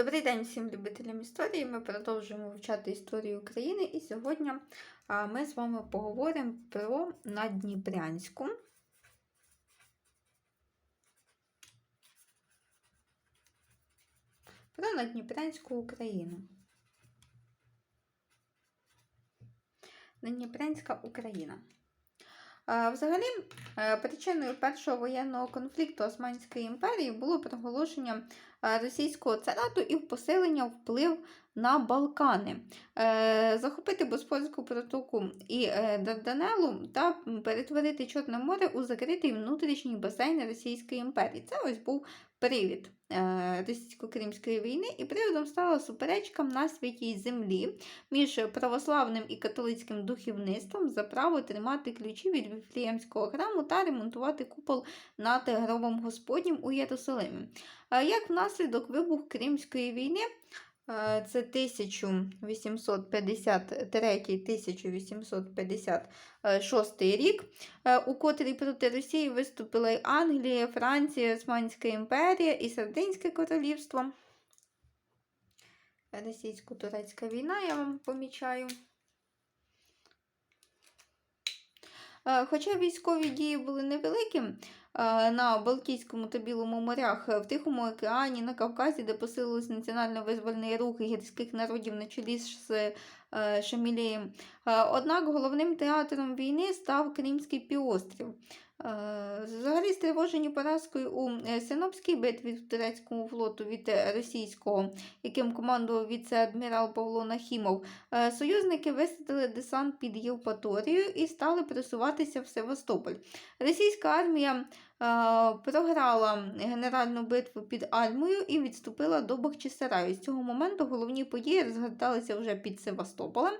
Добрий день всім любителям історії. Ми продовжуємо вивчати історію України, і сьогодні ми з вами поговоримо про Надніпрянську. Про Надніпрянську Україну. Надніпрянська Україна. Взагалі, е, причиною першого воєнного конфлікту Османської імперії було проголошення е, російського царату і посилення вплив на Балкани, Е, захопити Боспорську протоку і е, Дарданелу та перетворити Чорне море у закритий внутрішній басейн Російської імперії. Це ось був привід е, російсько-кримської війни, і приводом стала суперечка на святій землі між православним і католицьким духовництвом за право тримати ключі від Віфліємського храму та ремонтувати купол над гробом Господнім у Єрусалимі. Як внаслідок вибух Кримської війни, це 1853-1856 рік, е, у котрій проти Росії виступила й Англія, Франція, Османська імперія і Сардинське королівство. Російсько-турецька війна, я вам помічаю. Е, Хоча військові дії були невеликі е, на Балтійському та Білому морях, е, в Тихому океані, на Кавказі, де посилилися національно-визвольний рух гірських народів на чолі з Шамілієм. Е, Однак головним театром війни став Кримський півострів. Е, Взагалі стривожені поразкою у е, Синопській битві в турецькому флоту від е, російського, яким командував віце-адмірал Павло Нахімов, союзники висадили десант під Євпаторію і стали просуватися в Севастополь. Російська армія програла генеральну битву під Альмою і відступила до Бахчисараю. З цього моменту головні події розгорталися вже під Севастополем,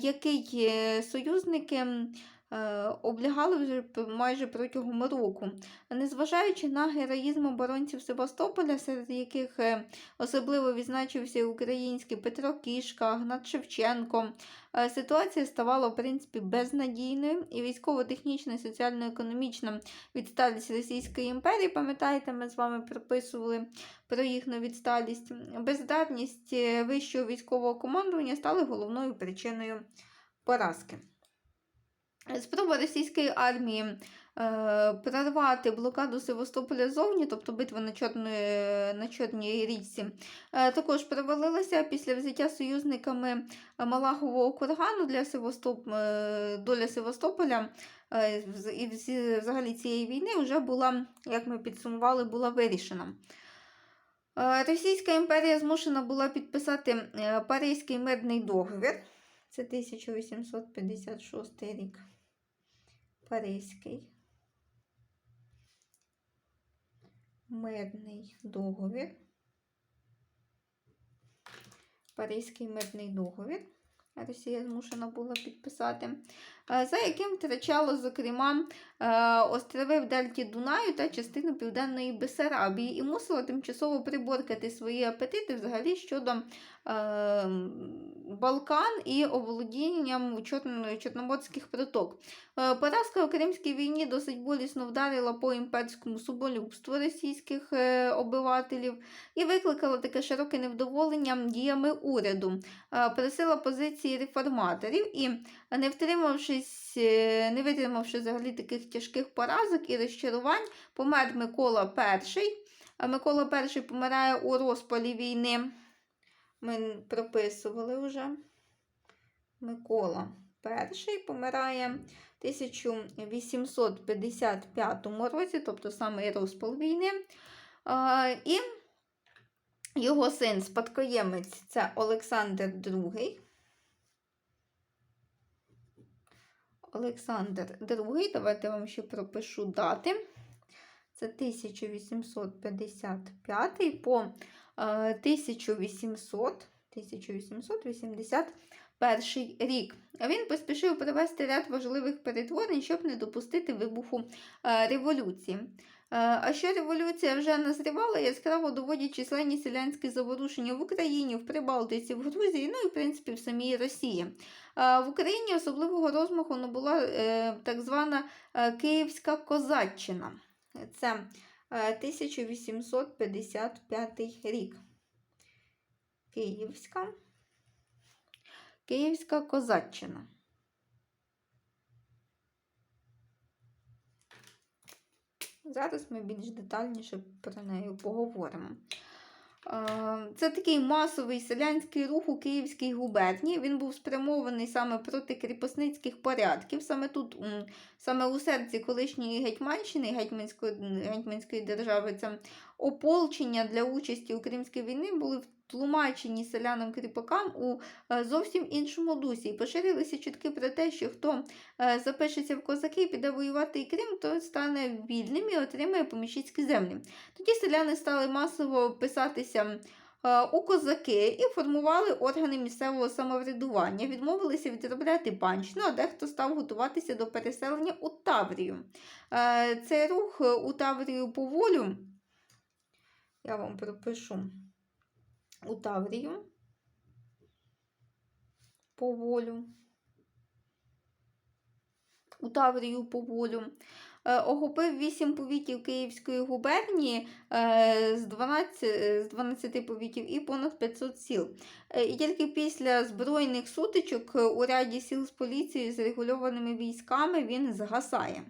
який союзники облягали вже майже протягом року. Незважаючи на героїзм оборонців Севастополя, серед яких е, особливо відзначився український Петро Кішка, Гнат Шевченко, е, ситуація ставала в принципі безнадійною, і військово-технічна і соціально-економічна відсталість Російської імперії, пам'ятаєте, ми з вами прописували про їхню відсталість, бездарність е, вищого військового командування стали головною причиною поразки. Спроба російської армії е, прорвати блокаду Севастополя зовні, тобто битва на, Чорної, на Чорній річці, е, також провалилася після взяття союзниками Малагового кургану для Севастоп... е, доля Севастополя е, і взагалі цієї війни вже була, як ми підсумували, була вирішена. Е, Російська імперія змушена була підписати Паризький мирний договір. Це 1856 рік. Паризький мирний договір. Паризький мирний договір. Росія змушена була підписати, за яким втрачало, зокрема, е, острови в Дельті Дунаю та частину Південної Бесарабії і мусила тимчасово приборкати свої апетити взагалі щодо е, Балкан і оволодінням Чорноморських проток. Е, Поразка у Кримській війні досить болісно вдарила по імперському соболюбству російських е, обивателів і викликала таке широке невдоволення діями уряду. Е, Просила позиції реформаторів і, не втримавшись, е, не витримавши взагалі таких тяжких поразок і розчарувань, помер Микола І. Микола І помирає у розпалі війни. Ми прописували вже. Микола І помирає в 1855 році, тобто саме розпал війни. І його син, спадкоємець, це Олександр II. Олександр II, давайте вам ще пропишу дати. Це 1855 по е, 1800, 1881 рік. Він поспішив провести ряд важливих перетворень, щоб не допустити вибуху е, революції. Е, А що революція вже назрівала, яскраво доводять численні селянські заворушення в Україні, в Прибалтиці, в Грузії, ну і в принципі в самій Росії. Е, В Україні особливого розмаху набула е, так звана Київська козаччина. Це е, 1855 рік. Київська. Київська козаччина. Зараз ми більш детальніше про неї поговоримо. Е, Це такий масовий селянський рух у Київській губернії. Він був спрямований саме проти кріпосницьких порядків. Саме тут, саме у серці колишньої Гетьманщини, Гетьманської, Гетьманської держави, це ополчення для участі у Кримській війні були втлумачені селянам кріпакам у е, зовсім іншому дусі. І поширилися чутки про те, що хто е, запишеться в козаки і піде воювати і Крим, то стане вільним і отримає поміщицькі землі. Тоді селяни стали масово писатися е, у козаки і формували органи місцевого самоврядування, відмовилися відробляти панщину, а дехто став готуватися до переселення у Таврію. Цей рух у Таврію по волю, я вам пропишу у Таврію по волю. У Таврію по волю. Е, охопив 8 повітів Київської губернії е, з 12, е, з 12 повітів і понад 500 сіл. І тільки після збройних сутичок у ряді сіл з поліцією з регульованими військами він згасає.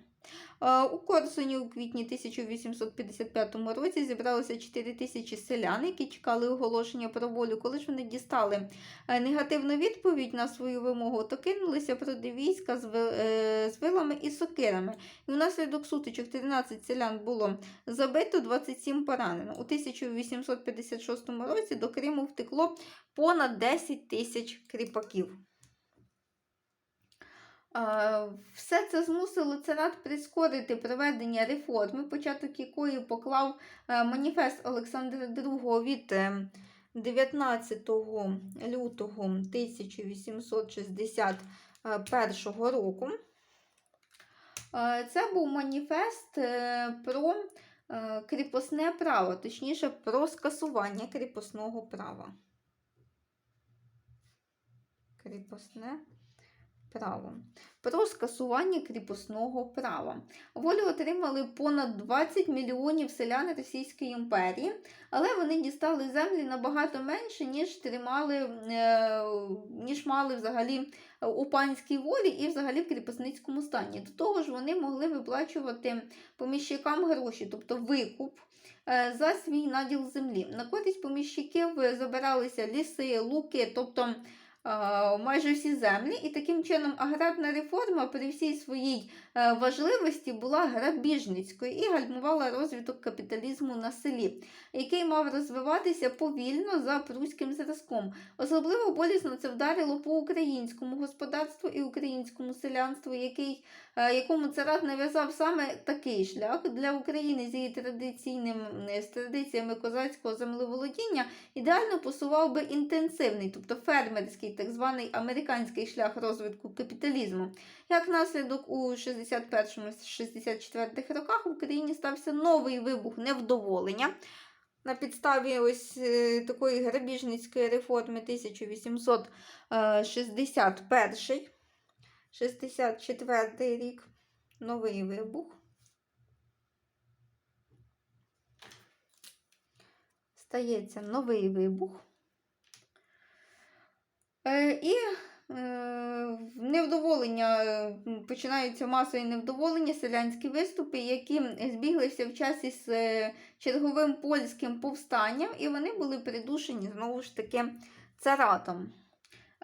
Е, У Корсуні у квітні 1855 році зібралося 4 тисячі селян, які чекали оголошення про волю. Коли ж вони дістали е, негативну відповідь на свою вимогу, то кинулися проти війська з е, вилами і сокирами. І внаслідок сутичок 13 селян було забито, 27 поранено. У 1856 році до Криму втекло понад 10 тисяч кріпаків. Все це змусило царат прискорити проведення реформи, початок якої поклав е, маніфест Олександра II від е, 19 лютого 1861 року. Е, Це був маніфест е, про кріпосне право, точніше, про скасування кріпосного права. Кріпосне право. Про скасування кріпосного права. Волю отримали понад 20 мільйонів селян Російської імперії, але вони дістали землі набагато менше, ніж тримали, е, ніж мали взагалі у панській волі і взагалі в кріпосницькому стані. До того ж, вони могли виплачувати поміщикам гроші, тобто викуп. е, За свій наділ землі. На користь поміщиків забиралися ліси, луки, тобто майже всі землі, і таким чином аграрна реформа при всій своїй е, важливості була грабіжницькою і гальмувала розвиток капіталізму на селі, який мав розвиватися повільно за пруським зразком. Особливо болісно це вдарило по українському господарству і українському селянству, який, якому царат нав'язав саме такий шлях для України з її традиційним е, з традиціями козацького землеволодіння і посував би інтенсивний, тобто фермерський, так званий американський шлях розвитку капіталізму. Як наслідок у 61-64 роках в Україні стався новий вибух невдоволення. На підставі ось е, такої грабіжницької реформи 1861 64 рік новий вибух. Стається новий вибух. І невдоволення, починаються масові невдоволення, селянські виступи, які збіглися в часі з е, черговим польським повстанням, і вони були придушені знову ж таки царатом.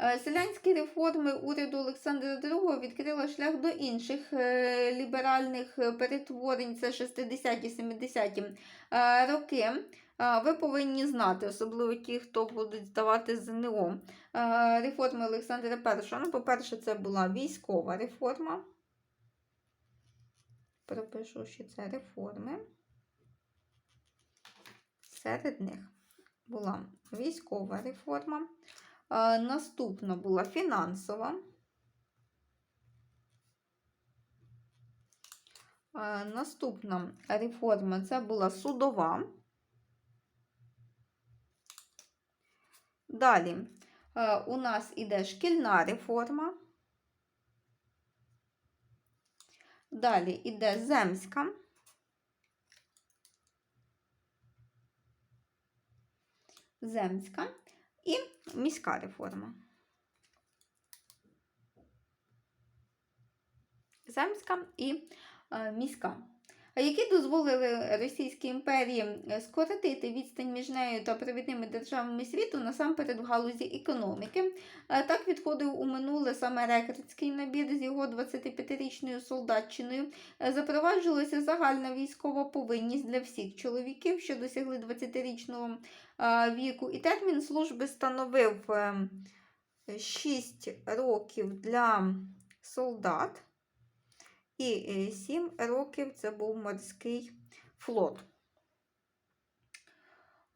Е, Селянські реформи уряду Олександра II відкрили шлях до інших е, ліберальних перетворень, це 60-70-ті е, роки. Ви повинні знати, особливо ті, хто будуть здавати ЗНО. Реформи Олександра І. Ну, по-перше, це була військова реформа. Пропишу, що це реформи. Серед них була військова реформа. Наступна була фінансова. Наступна реформа це була судова. Далі у нас іде шкільна реформа. Далі іде земська. Земська. І міська реформа. Земська і е, міська. Які дозволили Російській імперії е, скоротити відстань між нею та провідними державами світу насамперед в галузі економіки. Е, Так відходив у минуле саме рекрутський набір з його 25-річною солдатчиною. Е, Запроваджувалася загальна військова повинність для всіх чоловіків, що досягли 20-річного е, віку. І термін служби становив 6 років для солдат. І 7 років це був морський флот.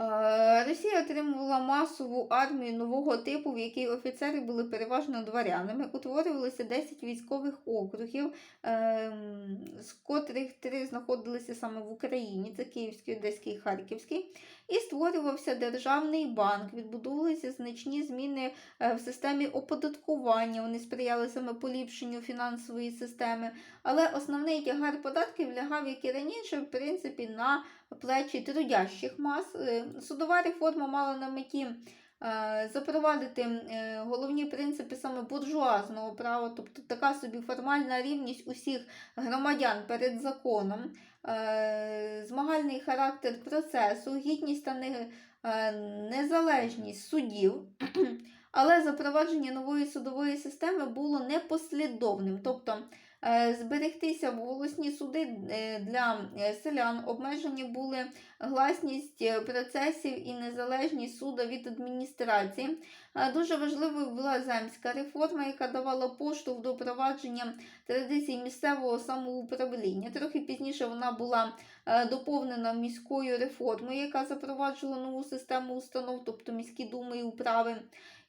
Е, Росія отримувала масову армію нового типу, в якій офіцери були переважно дворянами. Утворювалося 10 військових округів, ем, з котрих три знаходилися саме в Україні: це Київський, Одеський Харківський. І створювався державний банк. Відбудовувалися значні зміни е, в системі оподаткування. Вони сприяли саме поліпшенню фінансової системи. Але основний тягар податків лягав, як і раніше, в принципі, на плечі трудящих мас. Е, Судова реформа мала на меті е, запровадити головні принципи саме буржуазного права, тобто така собі формальна рівність усіх громадян перед законом, змагальний характер процесу, гідність та е, незалежність судів, Але запровадження нової судової системи було непослідовним. Тобто е, зберегтися в голосні суди е, для е, селян обмежені були гласність е, процесів і незалежність суда від адміністрації. Е, Дуже важливою була земська реформа, яка давала поштовх до впровадження традицій місцевого самоуправління. Трохи пізніше вона була е, доповнена міською реформою, яка запроваджувала нову систему установ, тобто міські думи і управи.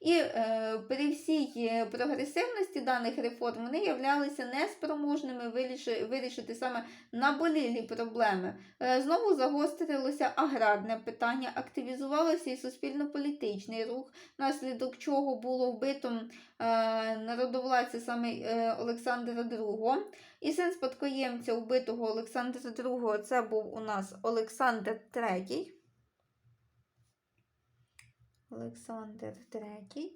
І е, при всій е, прогресивності даних реформ вони являлися неспроможними виріши- вирішити саме наболілі проблеми. Е, Знову загострилося аграрне питання, активізувалося і суспільно-політичний рух, внаслідок чого було вбито е, народовладця саме е, Олександра II. І син спадкоємця вбитого Олександра II це був у нас Олександр III. Олександр III.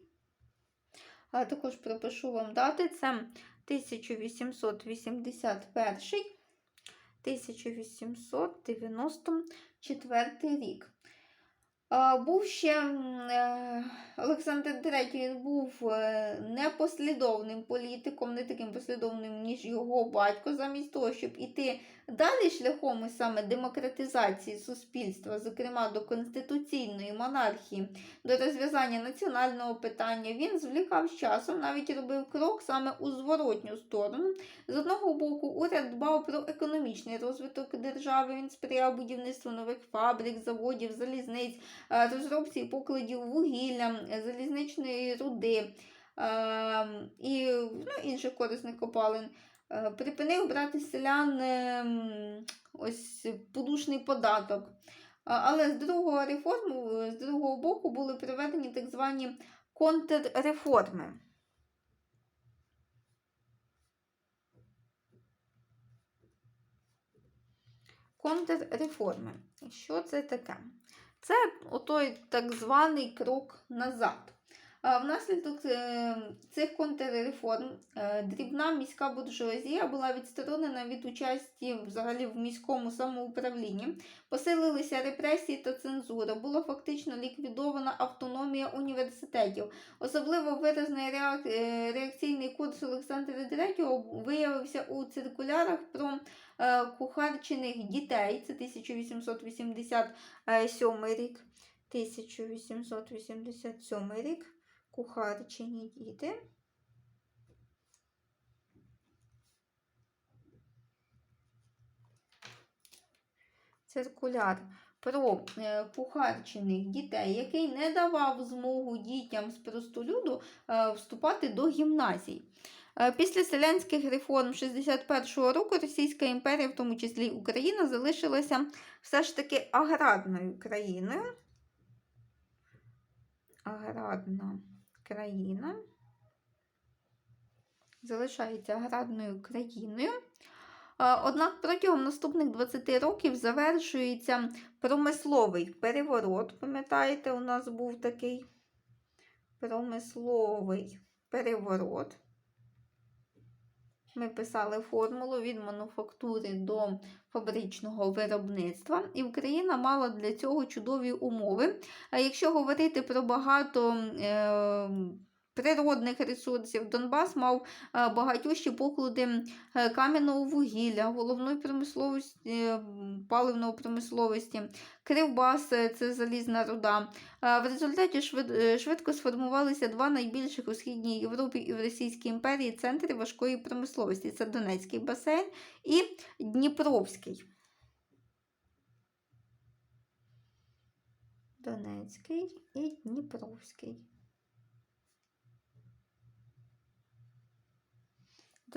А також пропишу вам дати. Це 1881 1894 рік. Був ще е, Олександр III він був е, непослідовним політиком, не таким послідовним, ніж його батько, замість того, щоб іти далі шляхом саме демократизації суспільства, зокрема до конституційної монархії, до розв'язання національного питання, він звлікав з часом, навіть робив крок саме у зворотню сторону. З одного боку, уряд дбав про економічний розвиток держави, він сприяв будівництву нових фабрик, заводів, залізниць, розробці покладів вугілля, е, залізничної руди е, і ну, інших корисних копалин. Е, Припинив брати селян е, ось подушний податок. Але з другого реформу, з другого боку були проведені так звані контрреформи. Контрреформи. Що це таке? Це отой так званий крок назад. Внаслідок е, цих контрреформ е, дрібна міська буржуазія була відсторонена від участі взагалі в міському самоуправлінні, посилилися репресії та цензура, була фактично ліквідована автономія університетів. Особливо виразний е, реакційний курс Олександра III виявився у циркулярах про кухарчених дітей. Це 1887 рік. 1887 рік. Кухарчині діти. Циркуляр про е, кухарчених дітей, який не давав змогу дітям з простолюду е, вступати до гімназій. Е, Після селянських реформ 61-го року Російська імперія, в тому числі Україна, залишилася все ж таки аграрною країною. Аграрна країна. Залишається аграрною країною. Е, Однак протягом наступних 20 років завершується промисловий переворот. Пам'ятаєте, у нас був такий промисловий переворот. Ми писали формулу від мануфактури до фабричного виробництва, і Україна мала для цього чудові умови. А якщо говорити про багато е, природних ресурсів, Донбас мав е, багатющі поклади е, кам'яного вугілля, головної промисловості, е, паливної промисловості, Кривбас це залізна руда. В результаті швидко сформувалися два найбільших у Східній Європі і в Російській імперії центри важкої промисловості. Це Донецький басейн і Дніпровський. Донецький і Дніпровський.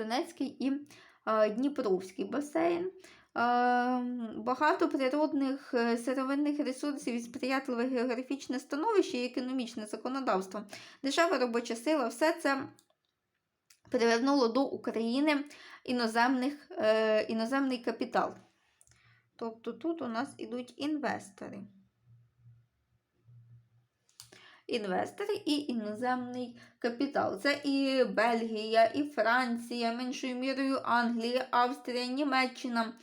Донецький і е, Дніпровський басейн. Е, Багато природних е, сировинних ресурсів і сприятливе географічне становище і економічне законодавство, дешева робоча сила, все це привернуло до України іноземних, іноземний капітал. Тобто тут у нас ідуть інвестори. Інвестори і іноземний капітал. Це і Бельгія, і Франція, меншою мірою Англія, Австрія, Німеччина,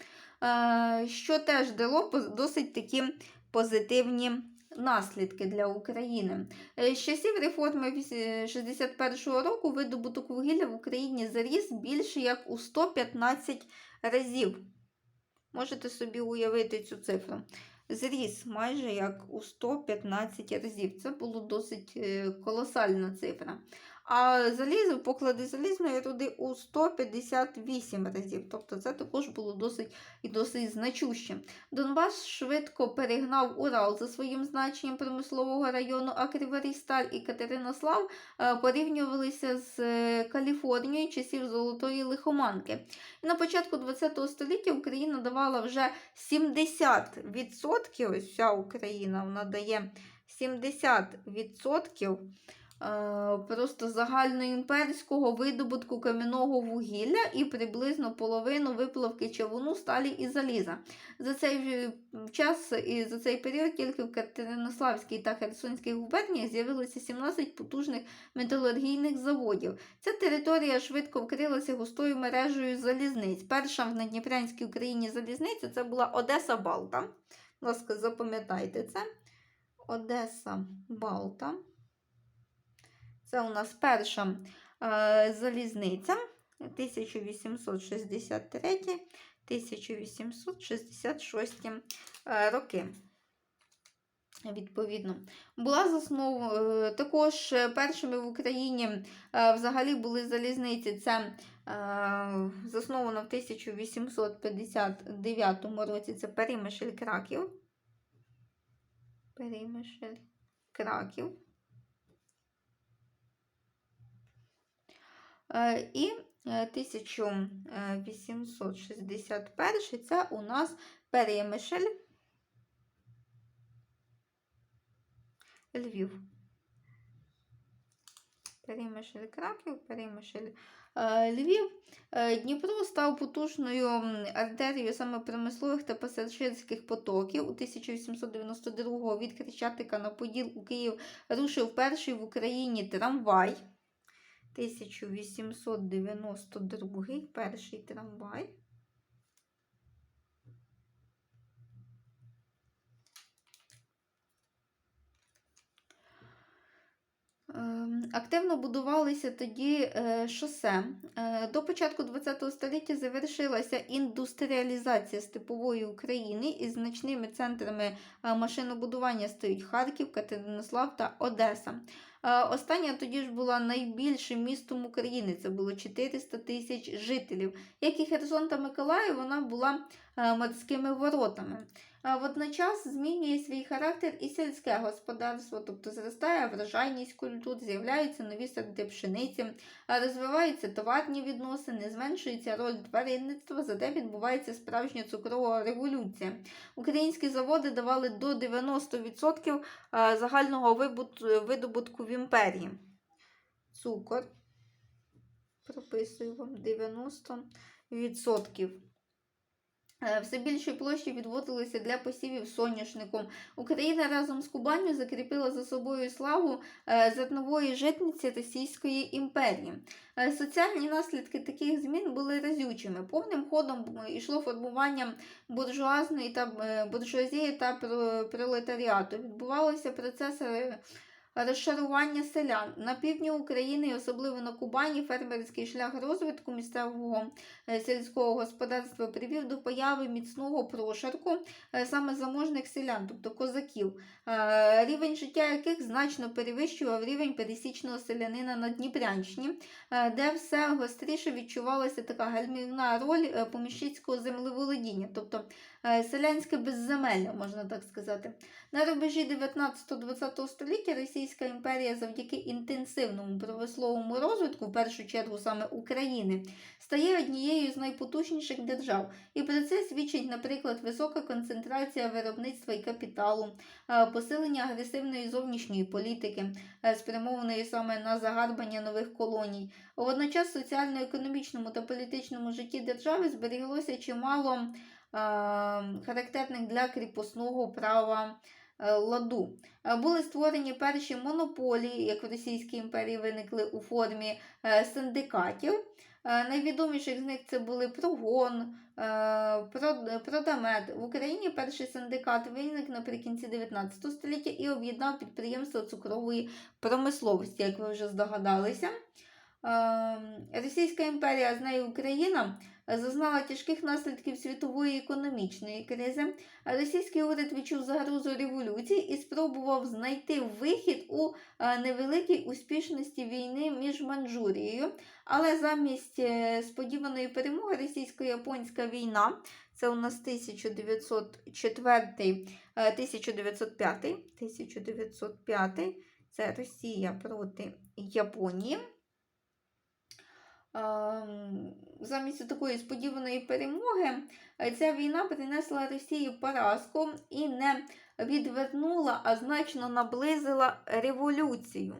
е, що теж дало досить такі позитивні наслідки для України. Е, З часів реформи 61-го року видобуток вугілля в Україні заріс більше як у 115 разів. Можете собі уявити цю цифру. Зріс майже як у 115 разів. Це було досить е, колосальна цифра. А залізо, поклади залізної руди у 158 разів. Тобто це також було досить і досить значуще. Донбас швидко перегнав Урал за своїм значенням промислового району, а Криворізсталь і Катеринослав е, порівнювалися з е, Каліфорнією часів Золотої лихоманки. І на початку ХХ століття Україна давала вже 70%, ось вся Україна вона дає 70% е, просто загальноімперського видобутку кам'яного вугілля і приблизно половину виплавки чавуну, сталі і заліза. За цей е, час і за цей період тільки в Катеринославській та Херсонській губерніях з'явилося 17 потужних металургійних заводів. Ця територія швидко вкрилася густою мережею залізниць. Перша в Надніпрянській Україні залізниця це була Одеса Балта. Будь ласка, запам'ятайте це. Одеса Балта. Це у нас перша е, залізниця 1863-1866 е, роки. Відповідно, була заснов... е, також е, першими в Україні взагалі були залізниці. Це засновано в 1859 році. Це Перемишль Краків. Перемишль Краків. І е, 1861 це у нас Перемишль Львів. Перемишль Краків, Перемишль е, Львів. Е, Дніпро став потужною артерією саме промислових та пасажирських потоків. У 1892-го від Хрещатика на Поділ у Київ рушив перший в Україні трамвай. 1892 перший трамвай. Ем, Активно будувалися тоді е, шосе. Е, До початку ХХ століття завершилася індустріалізація степової України із значними центрами е, машинобудування стають Харків, Катеринослав та Одеса. Остання тоді ж була найбільшим містом України. Це було 400 тисяч жителів. Як і Херсон та Миколаїв, вона була е, морськими воротами. Водночас змінює свій характер і сільське господарство, тобто зростає врожайність культур, з'являються нові сорти пшениці, розвиваються товарні відносини, зменшується роль тваринництва, зате відбувається справжня цукрова революція. Українські заводи давали до 90% загального видобутку в імперії. Цукор. Прописую вам 90%. Е, Все більше площі відводилися для посівів соняшником. Україна разом з Кубанью закріпила за собою славу е, зернової житниці Російської імперії. Е, Соціальні наслідки таких змін були разючими. Повним ходом йшло формування буржуазної та буржуазії та пролетаріату. Відбувалися процеси розшарування селян на півдні України, особливо на Кубані, фермерський шлях розвитку місцевого е, сільського господарства привів до появи міцного прошарку е, саме заможних селян, тобто козаків, е, рівень життя яких значно перевищував рівень пересічного селянина на Дніпрянщині, де все гостріше відчувалася така гальмівна роль поміщицького землеволодіння, тобто селянське безземелля, можна так сказати. На рубежі 19-20 століття Російська імперія завдяки інтенсивному промисловому розвитку, в першу чергу саме України, стає однією з найпотужніших держав. І про це свідчить, наприклад, висока концентрація виробництва і капіталу, е, посилення агресивної зовнішньої політики, е, спрямованої саме на загарбання нових колоній. Водночас в соціально-економічному та політичному житті держави зберіглося чимало е, характерних для кріпосного права ладу. Е, Були створені перші монополії, як в Російській імперії виникли у формі е, синдикатів. Е, Найвідоміших з них це були прогон, е, продамет. В Україні перший синдикат виник наприкінці 19 століття і об'єднав підприємства цукрової промисловості, як ви вже здогадалися. Е, Російська імперія, з нею Україна, е, зазнала тяжких наслідків світової економічної кризи. Російський уряд відчув загрозу революції і спробував знайти вихід у е, невеликій успішності війни між Манчжурією. Але замість е, сподіваної перемоги російсько-японська війна, це у нас 1904 е, 1905, 1905 це Росія проти Японії. Ем, Замість такої сподіваної перемоги е, ця війна принесла Росії поразку і не відвернула, а значно наблизила революцію.